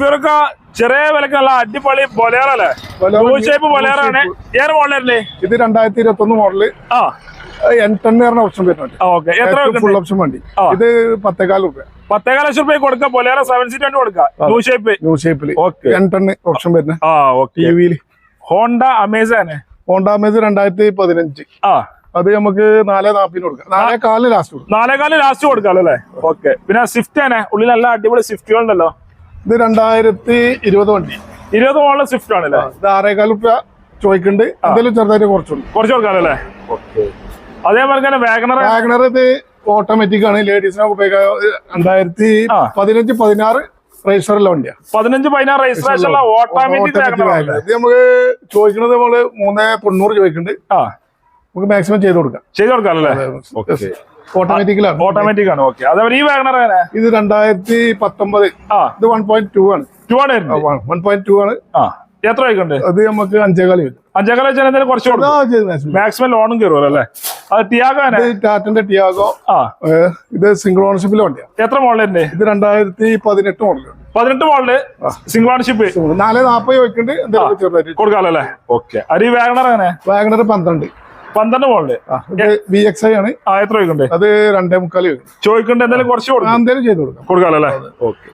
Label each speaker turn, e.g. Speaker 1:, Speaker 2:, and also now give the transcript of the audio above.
Speaker 1: സഫീറൊക്കെ ചെറിയ വിലക്കുള്ള അടിപൊളി ബൊലേറല്ലേ ഷേപ്പ് ബൊലേറാണ് ഏറെ മോഡലല്ലേ
Speaker 2: ഇത് രണ്ടായിരത്തി ഇരുപത്തി ഒന്ന് മോഡൽ
Speaker 1: ആ
Speaker 2: എൻ ടെൻ പറഞ്ഞ ഓപ്ഷൻ വരുന്നുണ്ട്.
Speaker 1: എത്ര
Speaker 2: ഫുൾ ഓപ്ഷൻ വണ്ടി. ഇത് പത്തേകാൽ രൂപ
Speaker 1: പത്തേകാല ലക്ഷം രൂപ കൊടുക്ക. ബൊലേറ സെവൻ സീറ്റ് കൊടുക്കാം. ടൂ ഷേപ്പ്
Speaker 2: ന്യൂ ഷേപ്പിൽ. എൻ ഓപ്ഷൻ വരുന്നത്
Speaker 1: ആ
Speaker 2: ടി
Speaker 1: ഓക്കെ
Speaker 2: വിയിൽ
Speaker 1: ഹോണ്ട
Speaker 2: ഹോണ്ടാമേസ് രണ്ടായിരത്തി പതിനഞ്ച്
Speaker 1: ആ.
Speaker 2: അത് നമുക്ക് നാല് നാപ്പിന് കൊടുക്കാം. നാലേ കാലിന് ലാസ്റ്റ് കൊടുക്കാം.
Speaker 1: നാലേകാൽ ലാസ്റ്റ് കൊടുക്കാം അല്ലേ? ഓക്കെ പിന്നെ സ്വിഫ്റ്റ് ആണ്. ഉള്ളിൽ നല്ല അടിപൊളി സ്വിഫ്റ്റുകൾ ഉണ്ടല്ലോ
Speaker 2: ഇത് രണ്ടായിരത്തി ഇരുപത് വണ്ടി.
Speaker 1: ഇരുപത് മോളിലെ സ്വിഫ്റ്റ് ആണല്ലേ
Speaker 2: ഇത് ആറേകാൽ രൂപ ചോദിക്കുന്നുണ്ട് എന്തെങ്കിലും ചെറുതായിട്ട് കുറച്ചുണ്ട്
Speaker 1: കുറച്ച് കൊടുക്കാലോ അല്ലേ? അതേപോലെ തന്നെ വാഗണർ
Speaker 2: വാഗണർ ഇത് ഓട്ടോമാറ്റിക് ആണ്. ലേഡീസിനെ ഉപയോഗിക്കാം രണ്ടായിരത്തി. പതിനഞ്ച് പതിനാറ്
Speaker 1: പതിനഞ്ച് ഓട്ടോമാറ്റിക്.
Speaker 2: ഇത് നമുക്ക് ചോദിക്കുന്നത് നമ്മൾ മൂന്ന് തൊണ്ണൂറ് ചോദിക്കുന്നുണ്ട്
Speaker 1: ആ.
Speaker 2: നമുക്ക് മാക്സിമം ചെയ്ത് കൊടുക്കാം.
Speaker 1: ചെയ്ത് കൊടുക്കാം അല്ലേ?
Speaker 2: ഓട്ടോമാറ്റിക്കലാണ്
Speaker 1: ഓട്ടോമാറ്റിക് ആണ് ഓക്കെ അതേപോലെ ഈ വാഗണർ ആണ്
Speaker 2: ഇത് രണ്ടായിരത്തി പത്തൊമ്പത്.
Speaker 1: ആ.
Speaker 2: ഇത് വൺ പോയിന്റ് ടു ആണ്.
Speaker 1: ടു ആണ്
Speaker 2: വൺ പോയിന്റ് ടു ആണ്.
Speaker 1: ആ. എത്ര ആയിക്കൊണ്ട്
Speaker 2: അത് നമുക്ക് അഞ്ചേകാലി
Speaker 1: അഞ്ചേകാലി വെച്ചാൽ എന്തെങ്കിലും കുറച്ച്. മാക്സിമം ലോണും കയറുമല്ലോ അല്ലേ? അത് ടിയാഗോ
Speaker 2: ടാറ്റന്റെ ടിയാഗോ
Speaker 1: ആ.
Speaker 2: ഇത് സിംഗിൾ ഓണർഷിപ്പിലെ വണ്ടിയാണ്
Speaker 1: എത്ര മോഡലിന്റെ
Speaker 2: ഇത് രണ്ടായിരത്തി പതിനെട്ട് മോഡലുണ്ട്
Speaker 1: പതിനെട്ട് മോഡൽ സിംഗിൾ ഓണർഷിപ്പ്
Speaker 2: നാല് നാപ്പത് വെക്കുന്നുണ്ട്
Speaker 1: കൊടുക്കാലോ അല്ലേ? ഓക്കെ ഈ വാഗണർ അങ്ങനെ
Speaker 2: വാഗണർ പന്ത്രണ്ട്.
Speaker 1: പന്ത്രണ്ട് മോളിൽ
Speaker 2: ആ, ഇത് വി എക്സ് ഐ ആണ്.
Speaker 1: എത്ര
Speaker 2: അത് രണ്ടേ മുക്കാൽ ചോദിക്കും.
Speaker 1: ചോദിക്കുന്നുണ്ട് എന്തെങ്കിലും കുറച്ച് കൊടുക്കാം.
Speaker 2: എന്തായാലും ചെയ്ത് കൊടുക്കാം.
Speaker 1: കൊടുക്കാമല്ലോ അല്ലേ? ഓക്കെ.